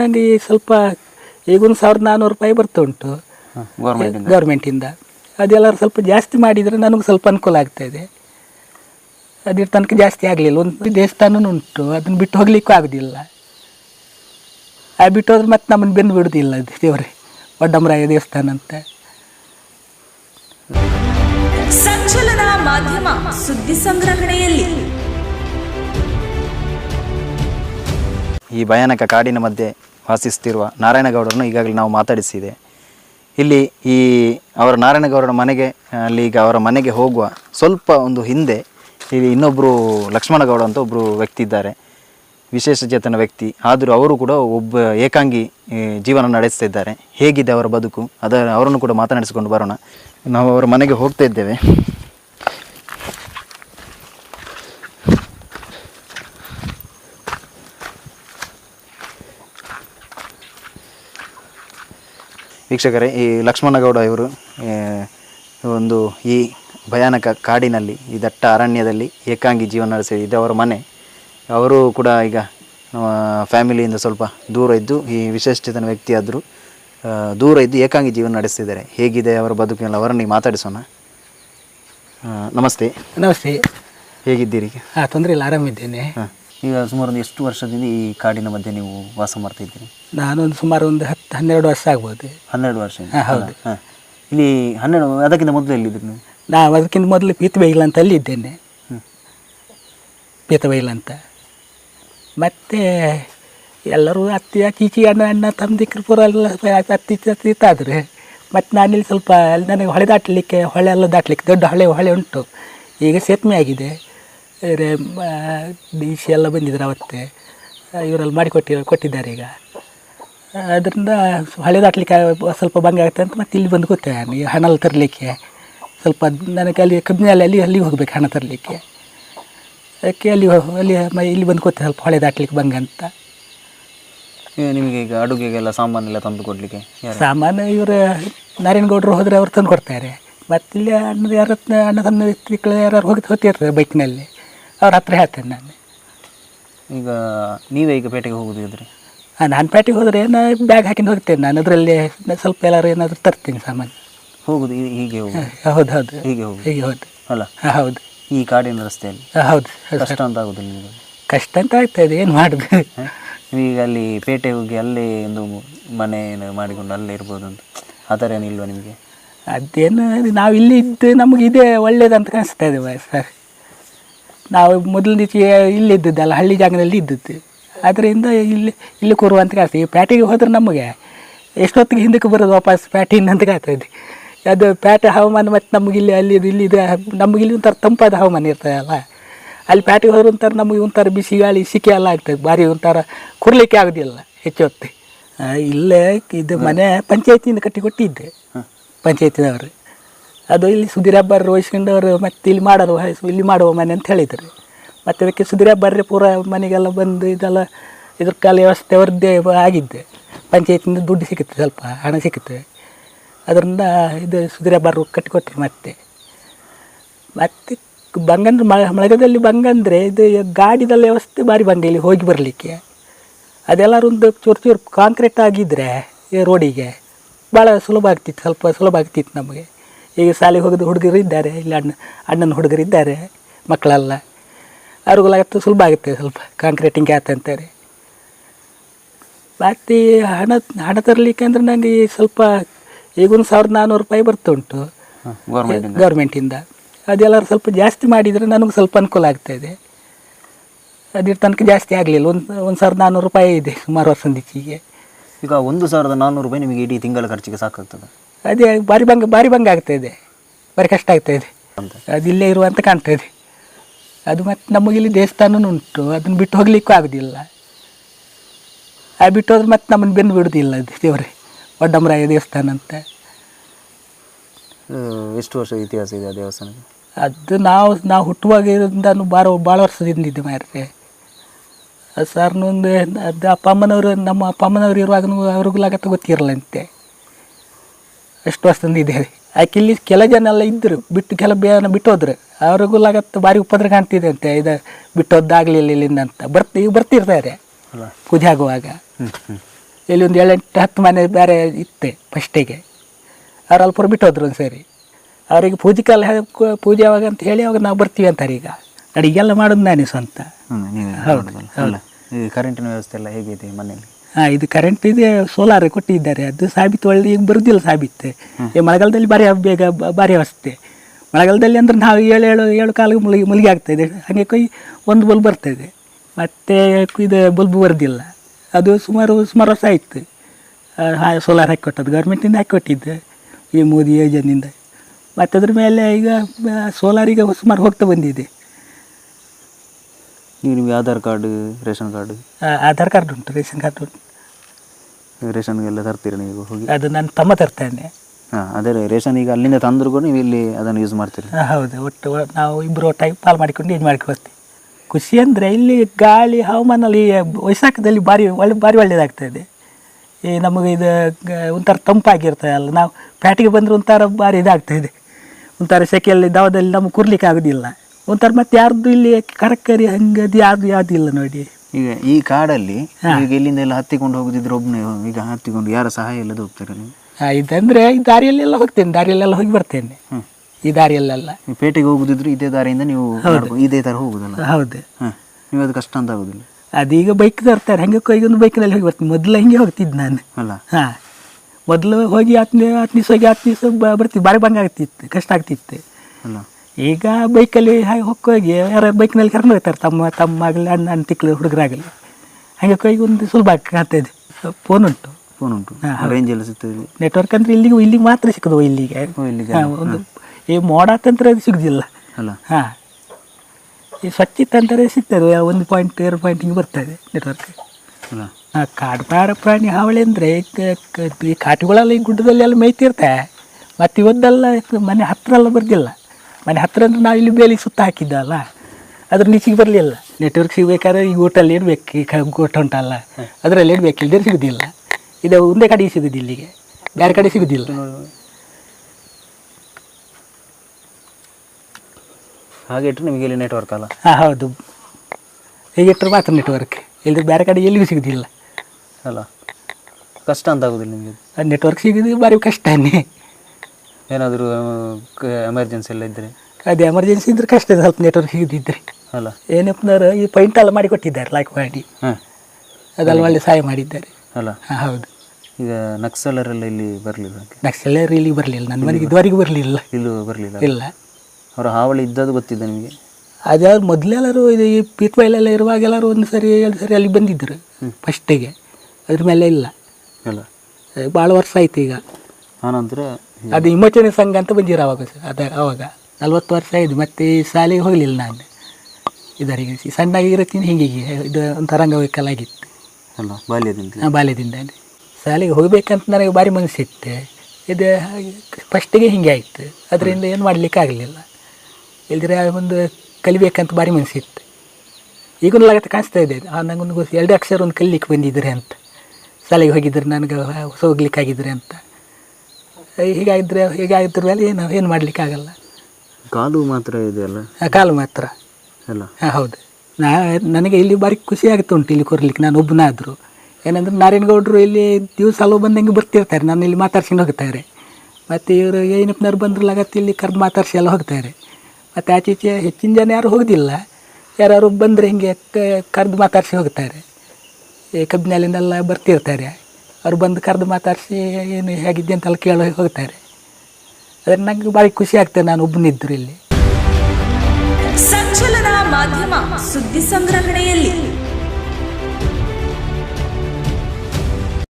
ನನಗೆ ಸ್ವಲ್ಪ ಈಗ ಒಂದು ಸಾವಿರದ ನಾನ್ನೂರು ರೂಪಾಯಿ ಬರ್ತಾ ಉಂಟು. ಗೌರ್ಮೆಂಟ್ ಗೌರ್ಮೆಂಟಿಂದ ಅದೆಲ್ಲ ಸ್ವಲ್ಪ ಜಾಸ್ತಿ ಮಾಡಿದರೆ ನನಗೆ ಸ್ವಲ್ಪ ಅನುಕೂಲ ಆಗ್ತಾ ಇದೆ. ಅದ್ರ ತನಕ ಜಾಸ್ತಿ ಆಗಲಿಲ್ಲ. ಒಂದು ದೇವಸ್ಥಾನನೂ ಉಂಟು. ಅದನ್ನು ಬಿಟ್ಟು ಹೋಗ್ಲಿಕ್ಕೂ ಆಗೋದಿಲ್ಲ. ಆ ಬಿಟ್ಟು ಹೋದ್ರೆ ಮತ್ತೆ ನಮ್ಮನ್ನು ಬೆಂದು ಬಿಡೋದಿಲ್ಲ ದೇವರೇ ವಡ್ಡಮರಾಯ ದೇವಸ್ಥಾನ ಅಂತ. ಸಂಚಲನ ಮಾಧ್ಯಮ ಸುದ್ದಿ ಸಂಗ್ರಹಣೆಯಲ್ಲಿ. ಈ ಭಯಾನಕ ಕಾಡಿನ ಮಧ್ಯೆ ವಾಸಿಸುತ್ತಿರುವ ನಾರಾಯಣಗೌಡರನ್ನು ಈಗಾಗಲೇ ನಾವು ಮಾತಾಡಿಸಿದೆ. ಇಲ್ಲಿ ಈ ಅವರ ನಾರಾಯಣಗೌಡರ ಮನೆಗೆ, ಅಲ್ಲಿ ಈಗ ಅವರ ಮನೆಗೆ ಹೋಗುವ ಸ್ವಲ್ಪ ಒಂದು ಹಿಂದೆ ಇಲ್ಲಿ ಇನ್ನೊಬ್ಬರು ಲಕ್ಷ್ಮಣಗೌಡ ಅಂತ ಒಬ್ಬರು ವ್ಯಕ್ತಿ ಇದ್ದಾರೆ. ವಿಶೇಷ ಚೇತನ ವ್ಯಕ್ತಿ. ಆದರೂ ಅವರು ಕೂಡ ಒಬ್ಬ ಏಕಾಂಗಿ ಜೀವನ ನಡೆಸ್ತಾ ಇದ್ದಾರೆ. ಹೇಗಿದೆ ಅವರ ಬದುಕು? ಅದರ ಅವರನ್ನು ಕೂಡ ಮಾತನಾಡಿಸಿಕೊಂಡು ಬರೋಣ. ನಾವು ಅವರ ಮನೆಗೆ ಹೋಗ್ತಾ ಇದ್ದೇವೆ. ವೀಕ್ಷಕರೇ ಈ ಲಕ್ಷ್ಮಣಗೌಡ ಇವರು ಒಂದು ಈ ಭಯಾನಕ ಕಾಡಿನಲ್ಲಿ ಈ ದಟ್ಟ ಅರಣ್ಯದಲ್ಲಿ ಏಕಾಂಗಿ ಜೀವನ ನಡೆಸಿ ಇದು ಅವರ ಮನೆ. ಅವರು ಕೂಡ ಈಗ ಫ್ಯಾಮಿಲಿಯಿಂದ ಸ್ವಲ್ಪ ದೂರ ಇದ್ದು ಈ ವಿಶಿಷ್ಟತನ ವ್ಯಕ್ತಿ ಆದರೂ ದೂರ ಇದ್ದು ಏಕಾಂಗಿ ಜೀವನ ನಡೆಸ್ತಿದ್ದಾರೆ. ಹೇಗಿದೆ ಅವರ ಬದುಕಿನಲ್ಲಿ ಅವರನ್ನು ಮಾತಾಡಿಸೋಣ. ನಮಸ್ತೆ. ನಮಸ್ತೆ. ಹೇಗಿದ್ದೀರಿ? ಹಾಂ ತೊಂದರೆ ಇಲ್ಲ ಆರಾಮಿದ್ದೇನೆ. ಹಾಂ. ಈಗ ಸುಮಾರು ಒಂದು ಎಷ್ಟು ವರ್ಷದಿಂದ ಈ ಕಾಡಿನ ಮಧ್ಯೆ ನೀವು ವಾಸ ಮಾಡ್ತಾ ನಾನು ಒಂದು ಸುಮಾರು ಒಂದು ಹತ್ತು ಹನ್ನೆರಡು ವರ್ಷ ಆಗ್ಬೋದು. ಹನ್ನೆರಡು ವರ್ಷ ಹಾ, ಹೌದು. ಹಾಂ ಇಲ್ಲಿ ಹನ್ನೆರಡು ಅದಕ್ಕಿಂತ ಮೊದಲು ಎಲ್ಲಿದ್ದೀರಿ ನೀವು? ನಾವು ಅದಕ್ಕಿಂತ ಮೊದಲು ಪೀತಬೈಲ್ ಅಂತ ಅಲ್ಲಿ ಇದ್ದೇನೆ. ಪೀತಬೈಲ್ ಅಂತ. ಮತ್ತು ಎಲ್ಲರೂ ಅತ್ತಿ ಕೀಚಿ ಅಣ್ಣ ಅಣ್ಣ ತಂದಿಕ್ರಪುರ ಪೂರ ಎಲ್ಲ ಅತ್ತಿ ಇತ್ತಾದ್ರೆ. ಮತ್ತು ನಾನಿಲ್ಲಿ ಸ್ವಲ್ಪ ಅಲ್ಲಿ ನನಗೆ ಹೊಳೆ ದಾಟಲಿಕ್ಕೆ ಹೊಳೆ ಎಲ್ಲ ದಾಟಲಿಕ್ಕೆ ದೊಡ್ಡ ಹೊಳೆ ಹೊಳೆ ಉಂಟು. ಈಗ ಸೇತುವೆ ಆಗಿದೆ. ಬೇರೆ ಡಿ ಸಿ ಎಲ್ಲ ಬಂದಿದ್ರು ಅವತ್ತೇ. ಇವರೆಲ್ಲ ಮಾಡಿಕೊಟ್ಟಿ ಕೊಟ್ಟಿದ್ದಾರೆ ಈಗ. ಅದರಿಂದ ಹಳೆದಾಟ್ಲಿಕ್ಕೆ ಸ್ವಲ್ಪ ಭಂಗ ಆಗುತ್ತೆ ಅಂತ ಮತ್ತೆ ಇಲ್ಲಿ ಬಂದು ಕೂತೆ ನಾನು ಈ ಹಣ ಎಲ್ಲ ತರಲಿಕ್ಕೆ. ಸ್ವಲ್ಪ ನನಗೆ ಅಲ್ಲಿ ಕಬ್ಬಿನಲ್ಲಿ ಅಲ್ಲಿ ಅಲ್ಲಿಗೆ ಹೋಗ್ಬೇಕು ಹಣ ತರಲಿಕ್ಕೆ. ಅದಕ್ಕೆ ಅಲ್ಲಿ ಅಲ್ಲಿ ಮ- ಇಲ್ಲಿ ಬಂದು ಕೂತೆ ಸ್ವಲ್ಪ ಹಳೆದಾಟ್ಲಿಕ್ಕೆ ಭಂಗ ಅಂತ. ನಿಮಗೆ ಈಗ ಅಡುಗೆಗೆಲ್ಲ ಸಾಮಾನೆಲ್ಲ ತಂದು ಕೊಡಲಿಕ್ಕೆ ಸಾಮಾನು ಇವರು ನಾರಾಯಣಗೌಡರು ಹೋದರೆ ಅವ್ರು ತಂದು ಕೊಡ್ತಾರೆ. ಮತ್ತೆ ಇಲ್ಲಿ ಅಣ್ಣದ ಯಾರ ಅಣ್ಣ ತನ್ನ ಯಾರು ಹೋಗಿ ಹೋಗ್ತಿರ್ತಾರೆ ಬೈಕ್ನಲ್ಲಿ ಅವ್ರ ಹತ್ರ ಹೇಳ್ತೇನೆ ನಾನು. ಈಗ ನೀವೇ ಈಗ ಪೇಟೆಗೆ ಹೋಗೋದಿದ್ರೆ ಹಾಂ ನಾನು ಪೇಟೆಗೆ ಹೋದರೆ ನಾನು ಬ್ಯಾಗ್ ಹಾಕಿಂದು ಹೋಗ್ತೇನೆ. ನಾನು ಅದರಲ್ಲಿ ಸ್ವಲ್ಪ ಎಲ್ಲರೂ ಏನಾದರೂ ತರ್ತೀನಿ ಸಾಮಾನು. ಹೋಗುದು ಈ- ಹೀಗೆ ಹೋಗುದು. ಹೌದು ಹೌದು. ಹೀಗೆ ಹೋಗುದು. ಹೀಗೆ ಹೌದು. ಅಲ್ಲ? ಹಾಂ ಹೌದು. ಈ ಕಾಡಿನ ರಸ್ತೆಯಲ್ಲಿ? ಹಾಂ ಹೌದು. ಹೌದು ಕಷ್ಟ ಅಂತ ಆಗುದಿಲ್ಲ ನಿಮಗೆ? ಕಷ್ಟ ಅಂತ ಆಗ್ತಾ ಇದೆ. ಏನು ಮಾಡುದು? ನೀವೀಗ ಅಲ್ಲಿ ಪೇಟೆ ಹೋಗಿ ಅಲ್ಲೇ ಒಂದು ಮನೆ ಏನು ಮಾಡಿಕೊಂಡು ಅಲ್ಲೇ ಇರ್ಬೋದು ಅಂತ. ಆ ಥರ ಏನಿಲ್ವಾ ನಿಮಗೆ? ಅದೇನು ನಾವು ಇಲ್ಲಿ ಇದ್ದು ನಮಗೆ ಇದೇ ಒಳ್ಳೇದಂತ ಕಾಣಿಸ್ತಾ ಇದೆ ಸರ್ ನಾವು ಮೊದಲಿಂದ ಇಲ್ಲಿದ್ದದ್ದಲ್ಲ ಹಳ್ಳಿ ಜಾಗದಲ್ಲಿ ಇದ್ದದ್ದು. ಅದರಿಂದ ಇಲ್ಲಿ ಇಲ್ಲಿ ಕೂರುವ ಅಂತ ಕಾಣ್ತದೆ. ಈ ಪೇಟೆಗೆ ಹೋದ್ರೆ ನಮಗೆ ಎಷ್ಟೊತ್ತಿಗೆ ಹಿಂದಕ್ಕೆ ಬರೋದು ವಾಪಸ್ ಪ್ಯಾಟಿನ ಅಂತ ಕಾಣ್ತದೆ. ಅದು ಪ್ಯಾಟೆ ಹವಾಮಾನ ಮತ್ತು ನಮಗೆ ಇಲ್ಲಿ ಅಲ್ಲಿ ಇಲ್ಲಿ ಇದು. ನಮಗೆ ಇಲ್ಲಿ ಒಂಥರ ತಂಪಾದ ಹವಾಮಾನ ಇರ್ತದಲ್ಲ. ಅಲ್ಲಿ ಪ್ಯಾಟಿಗೆ ಹೋದ್ರೆ ಒಂಥರ ನಮಗೆ ಒಂಥರ ಬಿಸಿ ಗಾಳಿ ಸಿಕೆ ಎಲ್ಲ ಆಗ್ತದೆ. ಭಾರಿ ಒಂಥರ ಕುರ್ಲಿಕ್ಕೆ ಆಗೋದಿಲ್ಲ ಹೆಚ್ಚು ಹೊತ್ತು. ಇಲ್ಲೇ ಇದು ಮನೆ ಪಂಚಾಯತಿಯಿಂದ ಕಟ್ಟಿ ಕೊಟ್ಟಿದ್ದೆ ಪಂಚಾಯತಿದವರು ಅದು ಇಲ್ಲಿ ಸುಧೀರ್ ವಹಿಸ್ಕೊಂಡು ಅವರು ಮತ್ತೆ ಇಲ್ಲಿ ಮಾಡೋದು ಇಲ್ಲಿ ಮಾಡುವ ಮನೆ ಅಂತ ಹೇಳಿದ್ರು. ಮತ್ತು ಅದಕ್ಕೆ ಸುಧೀರ್ ಹಬ್ಬರ್ರೆ ಪೂರ ಮನೆಗೆಲ್ಲ ಬಂದು ಇದೆಲ್ಲ ಇದ್ರ ಕಾಲ ವ್ಯವಸ್ಥೆ ಅವ್ರದ್ದೇ ಆಗಿದ್ದೆ. ಪಂಚಾಯತಿಂದ ದುಡ್ಡು ಸಿಗುತ್ತೆ ಸ್ವಲ್ಪ ಹಣ ಸಿಗುತ್ತೆ ಅದರಿಂದ ಇದು ಸುಧೀರ್ ಹಬ್ಬರು ಕಟ್ಟಿಕೊಟ್ರು ಮತ್ತೆ. ಮತ್ತು ಬಂಗಂದ್ರೆ ಮಳೆ ಮಳೆಗಾಲದಲ್ಲಿ ಬಂಗಂದರೆ ಇದು ಗಾಡಿದೆಲ್ಲ ವ್ಯವಸ್ಥೆ ಭಾರಿ ಬಂದೆ ಇಲ್ಲಿ ಹೋಗಿ ಬರಲಿಕ್ಕೆ. ಅದೆಲ್ಲರೂ ಒಂದು ಚೂರು ಚೂರು ಕಾಂಕ್ರೀಟ್ ಆಗಿದ್ದರೆ ಈ ರೋಡಿಗೆ ಭಾಳ ಸುಲಭ ಆಗ್ತಿತ್ತು, ಸ್ವಲ್ಪ ಸುಲಭ ಆಗ್ತಿತ್ತು ನಮಗೆ. ಈಗ ಶಾಲೆಗೆ ಹೋಗೋದು ಹುಡುಗರು ಇದ್ದಾರೆ ಇಲ್ಲಿ ಅಣ್ಣ ಅಣ್ಣನ ಹುಡುಗರು ಇದ್ದಾರೆ ಮಕ್ಕಳೆಲ್ಲ. ಅವ್ರಿಗೆಲ್ಲ ಸುಲಭ ಆಗುತ್ತೆ ಸ್ವಲ್ಪ ಕಾಂಕ್ರೀಟಿಂಗ್ ಮತ್ತು ಈ ಹಣ ಹಣ ತರಲಿಕ್ಕೆ ಅಂದರೆ ನನಗೆ ಸ್ವಲ್ಪ ಈಗ ಒಂದು ಸಾವಿರದ ನಾನ್ನೂರು ರೂಪಾಯಿ ಬರ್ತಾ ಉಂಟು. ಗೌರ್ಮೆಂಟ್ ಗೌರ್ಮೆಂಟಿಂದ ಅದೆಲ್ಲರೂ ಸ್ವಲ್ಪ ಜಾಸ್ತಿ ಮಾಡಿದರೆ ನನಗೆ ಸ್ವಲ್ಪ ಅನುಕೂಲ ಆಗ್ತಾ ಇದೆ. ಅದ್ರ ತನಕ ಜಾಸ್ತಿ ಆಗಲಿಲ್ಲ ಒಂದು ಒಂದು ಸಾವಿರದ ನಾನ್ನೂರು ರೂಪಾಯಿ ಇದೆ ಸುಮಾರು ವರ್ಷದಿಂದೀಚೆಗೆ ಈಗ ಒಂದು ಸಾವಿರದ ನಾನ್ನೂರು ರೂಪಾಯಿ ನಿಮಗೆ ಇಡೀ ತಿಂಗಳ ಖರ್ಚಿಗೆ ಸಾಕಾಗ್ತದೆ. ಅದೇ ಭಾರಿ ಭಂಗ ಭಾರಿ ಭಂಗ ಆಗ್ತಾ ಇದೆ. ಭಾರಿ ಕಷ್ಟ ಆಗ್ತಾ ಇದೆ. ಅದು ಇಲ್ಲೇ ಇರುವಂತ ಕಾಣ್ತಾ ಇದೆ. ಅದು ಮತ್ತು ನಮಗಿಲ್ಲಿ ದೇವಸ್ಥಾನನೂ ಉಂಟು. ಅದನ್ನು ಬಿಟ್ಟು ಹೋಗ್ಲಿಕ್ಕೂ ಆಗೋದಿಲ್ಲ. ಆ ಬಿಟ್ಟು ಹೋದ್ರೆ ಮತ್ತೆ ನಮ್ಮನ್ನು ಬೆಂದು ಬಿಡೋದಿಲ್ಲ ಅದು ದೇವರೇ. ವಡ್ಡಮರಾಯ ದೇವಸ್ಥಾನ ಅಂತ. ಎಷ್ಟು ವರ್ಷ ಇತಿಹಾಸ ಇದೆ ಆ ದೇವಸ್ಥಾನಕ್ಕೆ? ಅದು ನಾವು ನಾವು ಹುಟ್ಟುವಾಗ ಇರೋದ್ರಿಂದ ಭಾಳ ಭಾಳ ವರ್ಷದಿಂದ ಇದೆ ಮಾರ್ರೆ. ಅದು ಸರ್ನೊಂದು ಅದು ಅಪ್ಪ ಅಮ್ಮನವರು ನಮ್ಮ ಅಪ್ಪ ಅಮ್ಮನವ್ರು ಇರುವಾಗ ಅವ್ರಿಗೂ ಗೊತ್ತಿರಲ್ಲ ಅಂತೆ ಎಷ್ಟು ವರ್ಷದಿಂದ ಇದ್ದೇವೆ ಆಕೆ ಇಲ್ಲಿ ಕೆಲ ಜನ ಎಲ್ಲ ಇದ್ದರು ಬಿಟ್ಟು ಕೆಲ ಬೇನ ಬಿಟ್ಟೋದ್ರು ಅವ್ರಿಗೂ ಅವ್ರಿಗೆಲ್ಲಾಗತ್ತೆ ಭಾರಿ ಉಪದ್ರ ಕಾಣ್ತಿದೆ ಅಂತೆ ಇದು ಬಿಟ್ಟು ಹೋದ್ದಾಗಲಿಲ್ಲ ಇಲ್ಲಿಂದ ಅಂತ. ಬರ್ತಿ ಈಗ ಬರ್ತಿರ್ತಾರೆ ಪೂಜೆ ಆಗುವಾಗ. ಇಲ್ಲಿ ಒಂದು ಏಳೆಂಟು ಹತ್ತು ಮನೆ ಬೇರೆ ಇತ್ತೆ ಫಸ್ಟಿಗೆ ಅವ್ರು ಅಲ್ಪರು ಬಿಟ್ಟು ಹೋದ್ರು ಒಂದು ಸರಿ. ಅವರಿಗೆ ಪೂಜೆ ಕಾಲ ಪೂಜೆ ಯಾವಾಗ ಅಂತ ಹೇಳಿ ಅವಾಗ ನಾವು ಬರ್ತೀವಿ ಅಂತಾರೆ ಈಗ. ಅಡಿಗೆಲ್ಲ ಮಾಡೋದು ನಾನೇ ಸ್ವಂತ. ಹೌದು? ಈ ಕರೆಂಟಿನ ವ್ಯವಸ್ಥೆ ಎಲ್ಲ ಹೇಗಿದೆ ಮನೆಯಲ್ಲಿ? ಹಾಂ ಇದು ಕರೆಂಟ್ ಇದೆ ಸೋಲಾರ್ ಕೊಟ್ಟಿದ್ದಾರೆ. ಅದು ಸಾಬೀತು ಒಳ್ಳೆ ಈಗ ಬರುದಿಲ್ಲ ಸಾಬೀತು. ಈ ಮಳೆಗಾಲದಲ್ಲಿ ಭಾರಿ ಬೇಗ ಭಾರಿ ಅವಸ್ಥೆ. ಮಳೆಗಾಲದಲ್ಲಿ ಅಂದ್ರೆ ನಾವು ಏಳು ಏಳು ಏಳು ಕಾಲಿಗೆ ಮುಳುಗಿ ಮುಳುಗಿ ಆಗ್ತಾಯಿದೆ ಹಾಗೆ ಕೈ ಒಂದು ಬಲ್ಬ್ ಬರ್ತದೆ. ಮತ್ತು ಇದು ಬಲ್ಬ್ ಬರೋದಿಲ್ಲ. ಅದು ಸುಮಾರು ಸುಮಾರು ವರ್ಷ ಆಯಿತು. ಸೋಲಾರ್ ಹಾಕಿ ಕೊಟ್ಟದ್ದು. ಗೌರ್ಮೆಂಟಿಂದ ಹಾಕಿ ಕೊಟ್ಟಿದ್ದು. ಈ ಮೋದಿ ಯೋಜನೆಯಿಂದ. ಮತ್ತೆ ಅದ್ರ ಮೇಲೆ ಈಗ ಸೋಲಾರ್ ಈಗ ಸುಮಾರು ಹೋಗ್ತಾ ಬಂದಿದೆ. ಈಗ ನಿಮಗೆ Aadhaar card ration card? Aadhaar card ಉಂಟು ರೇಷನ್ ಕಾರ್ಡ್ ಉಂಟು. ರೇಷನ್ಗೆಲ್ಲ ತರ್ತೀರಿ ನೀವು ಹೋಗಿ? ಅದು ನಾನು ತಮ್ಮ ತರ್ತೇನೆ. ಹಾಂ ಅದೇ ರೇಷನ್ ಈಗ ಅಲ್ಲಿಂದ ತಂದ್ರು ಕೂಡ ನೀವು ಇಲ್ಲಿ ಅದನ್ನು ಯೂಸ್ ಮಾಡ್ತೀರಿ. ಆ, ಹೌದು. ಒಟ್ಟು ಒ- ನಾವು ಇಬ್ಬರು ಒಟ್ಟಾಗಿ ಪಾಲ್ ಮಾಡಿಕೊಂಡು ಇದು ಮಾಡ್ಕೊಳ್ತೀವಿ ಖುಷಿ ಅಂದರೆ ಇಲ್ಲಿ ಗಾಳಿ ಹವಾಮಾನಲ್ಲಿ ವೈಶಾಖದಲ್ಲಿ ಭಾರಿ ಒಳ್ಳೆ ಭಾರಿ ಒಳ್ಳೆಯದಾಗ್ತದೆ ಈ ನಮಗೆ ಇದು ಗ- ಒಂಥರ ತಂಪಾಗಿರ್ತದೆ ಅಲ್ಲ ನಾವು ಪ್ಯಾಟಿಗೆ ಬಂದರೆ ಒಂಥರ ಭಾರಿ ಇದಾಗ್ತದೆ. ಒಂಥರ ಸೆಕೆಯಲ್ಲಿ ದಾವದಲ್ಲಿ ನಮಗೆ ಕೂರ್ಲಿಕ್ಕೆ ಆಗೋದಿಲ್ಲ. ಒಂಥರ ಮತ್ತೆ ಯಾರ್ದು ಇಲ್ಲಿ ಕರಕರಿ ಹಂಗದು ಯಾರ್ದು ಯಾವುದಿಲ್ಲ ಇಲ್ಲ ನೋಡಿ. ಈಗ ಈ ಕಾಡಲ್ಲಿ ಈಗ ಇಲ್ಲಿಂದ ಎಲ್ಲ ಹತ್ತಿಕೊಂಡು ಹೋಗುದಿದ್ರೆ ಒಬ್ಬನೇ ಈಗ ಹತ್ತಿಕೊಂಡು ಯಾರ ಸಹಾಯ ಇಲ್ಲದೆ ಹೋಗ್ತಾರೆ ನೀವು? ಇದಂದರೆ ಈ ದಾರಿಯಲ್ಲೆಲ್ಲ ಹೋಗ್ತೇನೆ ದಾರಿಯಲ್ಲೆಲ್ಲ ಹೋಗಿ ಬರ್ತೇನೆ. ಈ ದಾರಿಯಲ್ಲೆಲ್ಲ. ಈ ಪೇಟೆಗೆ ಹೋಗುದಿದ್ರೆ ಇದೇ ದಾರಿಯಿಂದ ನೀವು ಇದೇ ತರ ಹೋಗುದಲ್ಲ? ಹೌದು. ಹಾಂ ನೀವು ಅದು ಕಷ್ಟ ಅಂತ ಆಗುದಿಲ್ಲ? ಅದೀಗ ಬೈಕ್ ತರ್ತಾರೆ ಹಂಗೆ ಒಂದು ಬೈಕ್ನಲ್ಲಿ ಹೋಗಿ ಬರ್ತೀನಿ. ಮೊದಲು ಹಿಂಗೆ ಹೋಗ್ತಿದ್ದೆ ನಾನು. ಅಲ್ಲ? ಹಾ. ಮೊದಲು ಹೋಗಿ ಹತ್ತು ಹತ್ತು ದಿವಸ ಹೋಗಿ ಹತ್ತು ದಿವಸ ಬರ್ತೀವಿ ಭಾರಿ ಬಂಗ ಆಗ್ತಿತ್ತು ಕಷ್ಟ ಆಗ್ತಿತ್ತು. ಅಲ್ಲ? ಈಗ ಬೈಕಲ್ಲಿ ಹಾಗೆ ಹೋಗಿ ಯಾರು ಬೈಕ್ನಲ್ಲಿ ಕರ್ಕೊಂಡು ಹೋಗ್ತಾರೆ. ತಮ್ಮ ತಮ್ಮ ಆಗಲಿ ಅಣ್ಣ ಅಣ್ಣ ತಿಕ್ಕಲು ಹುಡುಗರಾಗಲಿ. ಹಾಗೆ ಹೋಗಿ ಒಂದು ಸುಲಭ ಇದೆ ಫೋನ್ ಉಂಟು. ಫೋನ್ ಉಂಟು. ಹಾ, ರೇಂಜ್ ಎಲ್ಲ ಸಿಗ್ತದೆ ನೆಟ್ವರ್ಕ್ ಅಂದರೆ ಇಲ್ಲಿಗೆ ಇಲ್ಲಿಗೆ ಮಾತ್ರ ಸಿಕ್ಕದು ಇಲ್ಲಿಗೆ. ಇಲ್ಲಿಗೆ ಒಂದು ಈ ಮೋಡ ತಂತ್ರ ಅದು ಸಿಗುದಿಲ್ಲ. ಅಲ್ಲ. ಹಾಂ. ಈ ಸ್ವಚ್ಛ ತಂತ್ರ ಸಿಗ್ತದೆ ಒಂದು ಪಾಯಿಂಟ್ ಎರಡು ಪಾಯಿಂಟ್ ಹಿಂಗೆ ಬರ್ತದೆ ನೆಟ್ವರ್ಕ್ ಹಾಂ ಕಾಡ್ಬಾರ ಪ್ರಾಣಿ ಹಾವಳಿ ಅಂದರೆ ಈ ಕಾಟುಗಳೆಲ್ಲ ಈ ಗುಡ್ಡದಲ್ಲೆಲ್ಲ ಮೇಯ್ತಿರ್ತೆ ಮತ್ತು ಇವದ್ದೆಲ್ಲ ಮನೆ ಹತ್ರ ಎಲ್ಲ ಬರ್ದಿಲ್ಲ. ಮನೆ ಹತ್ತಿರ ಅಂದ್ರೆ ನಾವು ಇಲ್ಲಿ ಬೇಲಿ ಸುತ್ತ ಹಾಕಿದ್ದಲ್ಲ. ಅದ್ರ ನೀಚಿಗೆ ಬರಲಿಲ್ಲ. ನೆಟ್ವರ್ಕ್ ಸಿಗಬೇಕಾದ್ರೆ ಈ ಊಟಲ್ಲಿ ಇಡ್ಬೇಕು ಬೇಕು? ಊಟ ಉಂಟಲ್ಲ. ಅದರಲ್ಲಿ ಇಡ್ಬೇಕು ಇಲ್ದೇ ಸಿಗೋದಿಲ್ಲ. ಇದು ಒಂದೇ ಕಡೆ ಸಿಗೋದು ಇಲ್ಲಿಗೆ ಬೇರೆ ಕಡೆ ಸಿಗೋದಿಲ್ಲ. ಹಾಗೆ ಇಟ್ಟರೆ ನಿಮಗೆ ಇಲ್ಲಿ ನೆಟ್ವರ್ಕ್ ಅಲ್ಲ? ಹಾಂ ಹೌದು. ಹೀಗಿಟ್ಟರೆ ಮಾತ್ರ ನೆಟ್ವರ್ಕ್ ಇಲ್ಲದ್ರೆ ಬೇರೆ ಕಡೆ ಎಲ್ಲಿಗೂ ಸಿಗೋದಿಲ್ಲ. ಅಲ್ಲ. ಕಷ್ಟ ಅಂತ ಆಗೋದಿಲ್ಲ ನಿಮಗೆ? ನೆಟ್ವರ್ಕ್ ಸಿಗೋದು ಭಾರಿ ಕಷ್ಟನೇ ಏನಾದರೂ ಎಮರ್ಜೆನ್ಸಿ ಎಲ್ಲ ಇದ್ದರೆ ಅದು ಎಮರ್ಜೆನ್ಸಿ ಇದ್ರೆ ಕಷ್ಟ ಸ್ವಲ್ಪ ನೆಟ್ವರ್ಕ್ ಸಿಗದಿದ್ದರೆ ಅಲ್ಲ. ಏನಪ್ಪನವರು ಈ ಪೈಂಟ್ ಎಲ್ಲ ಮಾಡಿ ಕೊಟ್ಟಿದ್ದಾರೆ ಲೈಕ್ ಮಾಡಿ. ಹಾಂ. ಅದೆಲ್ಲ ಒಳ್ಳೆ ಸಹಾಯ ಮಾಡಿದ್ದಾರೆ. ಅಲ್ಲ. ಹಾಂ ಹೌದು. ಈಗ ನಕ್ಸಲರೆಲ್ಲ ಇಲ್ಲಿ ಬರಲಿಲ್ಲ ನಕ್ಸಲರ್ ಇಲ್ಲಿ ಬರಲಿಲ್ಲ ನನ್ನ ಮನೆಗೆ ಇದುವರೆಗೂ ಬರಲಿಲ್ಲ. ಇಲ್ಲೂ ಬರಲಿಲ್ಲ. ಇಲ್ಲ. ಅವರ ಹಾವಳಿ ಇದ್ದದ್ದು ಗೊತ್ತಿದೆ ನಿಮಗೆ? ಅದ್ಯಾವ್ದು ಮೊದಲೆಲ್ಲರೂ ಇದು ಈ ಪೀಟ್ಬೈಲೆಲ್ಲ ಇರುವಾಗ ಎಲ್ಲರೂ ಒಂದು ಸರಿ ಎರಡು ಸರಿ ಅಲ್ಲಿ ಬಂದಿದ್ದರು ಫಸ್ಟಿಗೆ ಅದ್ರ ಮೇಲೆ ಇಲ್ಲ. ಅಲ್ಲ. ಭಾಳ ವರ್ಷ ಆಯ್ತು ಈಗ. ಆನಂತರ ಅದು ವಿಮೋಚನೆ ಸಂಘ ಅಂತ ಬಂದಿರ ಅವಾಗ ಸರ್. ಅದ ಅವಾಗ. ನಲ್ವತ್ತು ವರ್ಷ ಆಯಿತು ಮತ್ತೆ ಶಾಲೆಗೆ ಹೋಗಲಿಲ್ಲ ನಾನು. ಇದರಿಗೆ ಸಣ್ಣ ಇರತ್ತೀನಿ ಹೀಗೆ ಇದು ಒಂಥರ ಅಂಗವೈಕಲ್ ಆಗಿತ್ತು ಅಲ್ಲ ಬಾಲ್ಯದಿಂದ ಶಾಲೆಗೆ ಹೋಗಬೇಕಂತ ನನಗೆ ಭಾರಿ ಮನಸ್ಸಿತ್ತೆ. ಇದು ಫಸ್ಟಿಗೆ ಹಿಂಗೆ ಆಯಿತು. ಅದರಿಂದ ಏನು ಮಾಡಲಿಕ್ಕೆ ಆಗಲಿಲ್ಲ ಇಲ್ಲದ್ರೆ ಒಂದು ಕಲಿಬೇಕಂತ ಭಾರಿ ಮನಸ್ಸಿತ್ತು. ಈಗೂ ಲಗತ್ತೆ ಕಾಣಿಸ್ತಾ ಇದೆ. ನನಗೊಂದು ನಂಗೊಂದು ಎರಡು ಅಕ್ಷರ ಒಂದು ಕಲಿಲಿಕ್ಕೆ ಬಂದಿದ್ರೆ ಅಂತ. ಶಾಲೆಗೆ ಹೋಗಿದ್ರೆ ನನಗೆ ಹೊಸ ಹೋಗ್ಲಿಕ್ಕಾಗಿದ್ರೆ ಅಂತ. ಹೀಗಾಗಿದ್ರೆ ಹೀಗಾಗಿದ್ರ ಮೇಲೆ ಏನು ಏನು ಮಾಡಲಿಕ್ಕಾಗಲ್ಲ. ಕಾಲು ಮಾತ್ರ ಇದೆಯಲ್ಲ? ಕಾಲು ಮಾತ್ರ. ಅಲ್ಲ? ಹಾಂ ಹೌದು. ನಾ ನನಗೆ ಇಲ್ಲಿ ಭಾರಿ ಖುಷಿ ಉಂಟು ಇಲ್ಲಿ ಕೊರ್ಲಿಕ್ಕೆ ನಾನು ಒಬ್ಬನಾದರೂ. ಏನಂದ್ರೆ ನಾರಾಯಣಗೌಡರು ಇಲ್ಲಿ ದಿವಸ ಅಲ್ಲೋ ಬಂದಂಗೆ ಬರ್ತಿರ್ತಾರೆ ನಾನು ಇಲ್ಲಿ ಮಾತಾಡ್ಸ್ಕೊಂಡು ಹೋಗ್ತಾರೆ. ಮತ್ತು ಇವರು ಏನಪ್ಪನವ್ರು ಬಂದ್ರಲ್ಲ ಆಗತ್ತೆ ಇಲ್ಲಿ ಕರ್ದು ಮಾತಾಡ್ಸಿ ಎಲ್ಲ ಹೋಗ್ತಾರೆ. ಮತ್ತು ಆಚೆ ಈಚೆ ಹೆಚ್ಚಿನ ಜನ ಯಾರು ಹೋಗೋದಿಲ್ಲ. ಯಾರು ಬಂದರೆ ಹಿಂಗೆ ಕರೆದು ಮಾತಾಡ್ಸಿ ಹೋಗ್ತಾರೆ. ಈ ಕಬ್ಬಿನಲ್ಲಿಂದೆಲ್ಲ ಬರ್ತಿರ್ತಾರೆ. ಅವ್ರು ಬಂದು ಕರೆದು ಮಾತಾಡಿಸಿ, ಏನು ಹೇಗಿದ್ದೆ ಅಂತೆಲ್ಲ ಕೇಳಿ ಹೋಗ್ತಾರೆ. ಅದ್ರ ನಂಗೆ ಭಾರಿ ಖುಷಿ ಆಗ್ತದೆ ನಾನು ಒಬ್ಬನಿದ್ರು ಇಲ್ಲಿ. ಸಂಚಲನ ಮಾಧ್ಯಮ ಸುದ್ದಿ ಸಂಗ್ರಹಣೆಯಲ್ಲಿ.